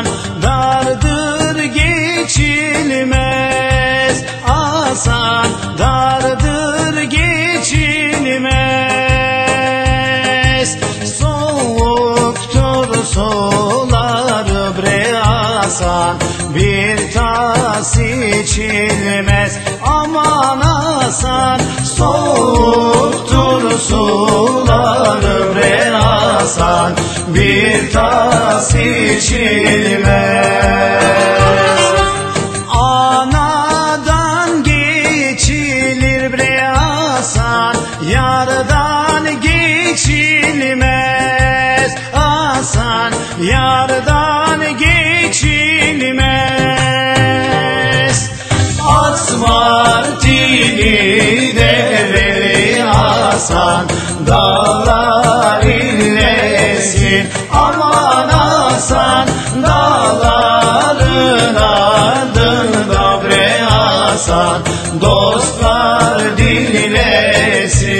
Aman dardır geçilmez. Asan dardır geçilmez. Soğuktur solar bre Asan. Bir tas içilmez. Aman Asan soğuktur sular bre Asan. Bir tas içilmez. Anadan geçilir bre Hasan Yardan geçilmez. Hasan Yardan geçilmez. Asmar tili develi Hasan Dağlar inlesin. Aman Hasan Dostlar dinlesin.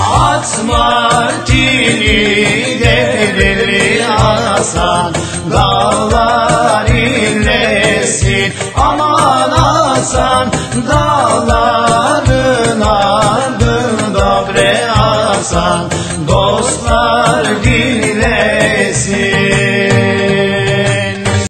Atma tili devleri Hasan Dağlar inlesin. Aman Hasan Dağların ardında bre Hasan Dostlar dinlesin